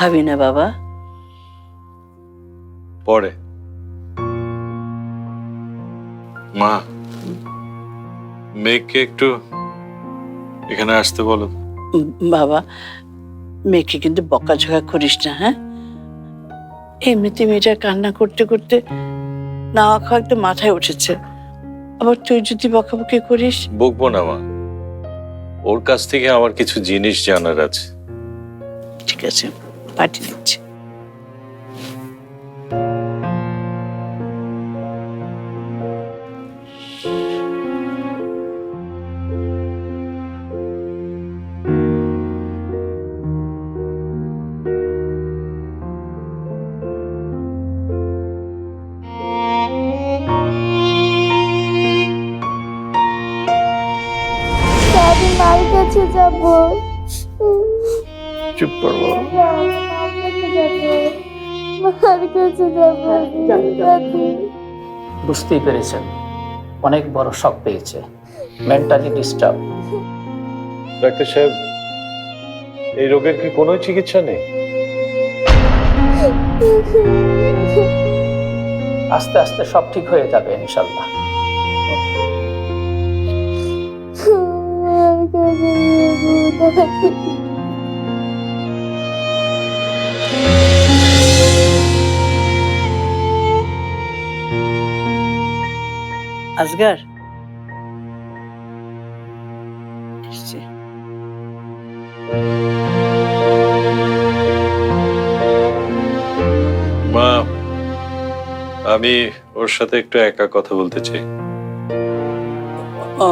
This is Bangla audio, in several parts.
খাবি না বাবা। পরে। মা মেঘকে একটু এখানে আসতে বলো। বাবা মেয়েকে কিন্তু বকাঝকা করিস না হ্যাঁ? এমনিতে মেয়েটার কান্না করতে করতে নাওয়া খাওয়া একটু মাথায় উঠেছে। আবার তুই যদি বকাবকি করিস? বকবো না মা। ওর কাছ থেকে আমার কিছু জিনিস জানার আছে। ঠিক আছে। পাঠিয়ে দিচ্ছি। কাছে যাব। চুপ করব মার কাছে যাব মার কাছে যাব দাদি বুঝতেই পেরেছেন অনেক বড় শখ পেয়েছে মেন্টালি ডিস্টার্ব ডাক্তার সাহেব এই রোগের কি কোনো চিকিৎসা নেই আস্তে আস্তে সব ঠিক হয়ে যাবে ইনশাল্লাহ মার কাছে আজগার এসছে। মা আমি ওর সাথে একটু একা কথা বলতে চাই ও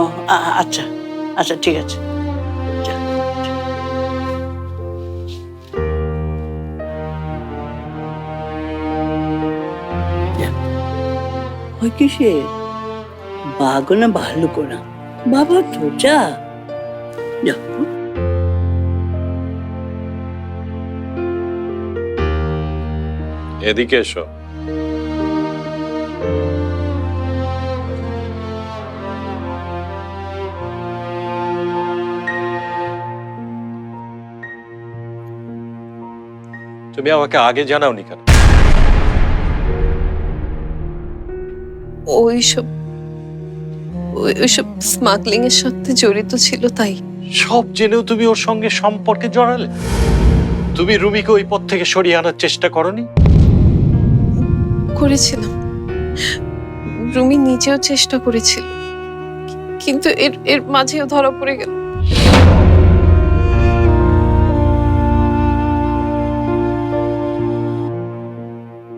আচ্ছা আচ্ছা ঠিক আছে যা। বাবা তো যা। যা এদিকে এসো। তুমি আমাকে আগে জানাওনি কেন? ওইসব ওই ওইসব স্মাগলিং এর সাথে জড়িত ছিল তাই। সব জেনেও তুমি ওর সঙ্গে সম্পর্কে জড়ালে? তুমি রুমিকে ওই পথ থেকে সরিয়ে আনার চেষ্টা করনি? করেছিলাম। রুমি নিজেও চেষ্টা করেছিল। কিন্তু এর এর মাঝেও ধরা পড়ে গেল।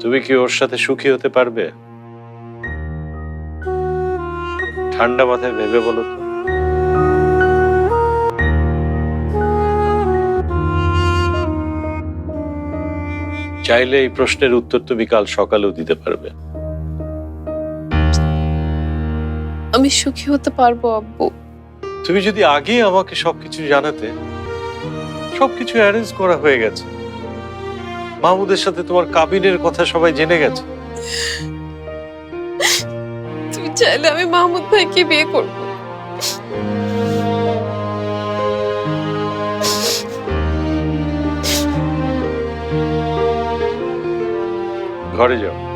তুমি কি ওর সাথে সুখী হতে পারবে? ঠান্ডা মাথায় ভেবে বলো তো। চাইলে এই প্রশ্নের উত্তর তুমি কাল সকালেও দিতে পারবে। আমি সুখী হতে পারব আব্বু। তুমি যদি আগে আমাকে সবকিছু জানাতে সবকিছু অ্যারেঞ্জ করা হয়ে গেছে। মাহমুদের সাথে তোমার কাবিনের কথা সবাই জেনে গেছে। চাইলে আমি মাহমুদ ভাইকে বিয়ে করব। ঘরে যাও।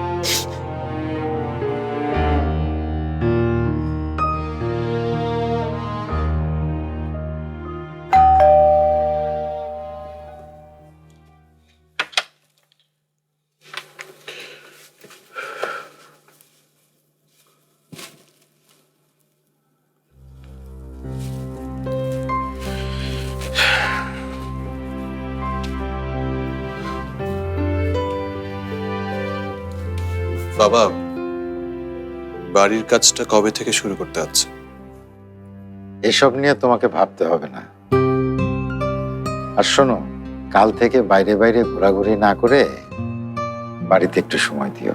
বাবা, বাড়ির কাজটা কবে থেকে শুরু করতে হচ্ছে? এসব নিয়ে তোমাকে ভাবতে হবে না। আর শোনো, কাল থেকে বাইরে বাইরে ঘোরাঘুরি না করে বাড়িতে একটু সময় দিও।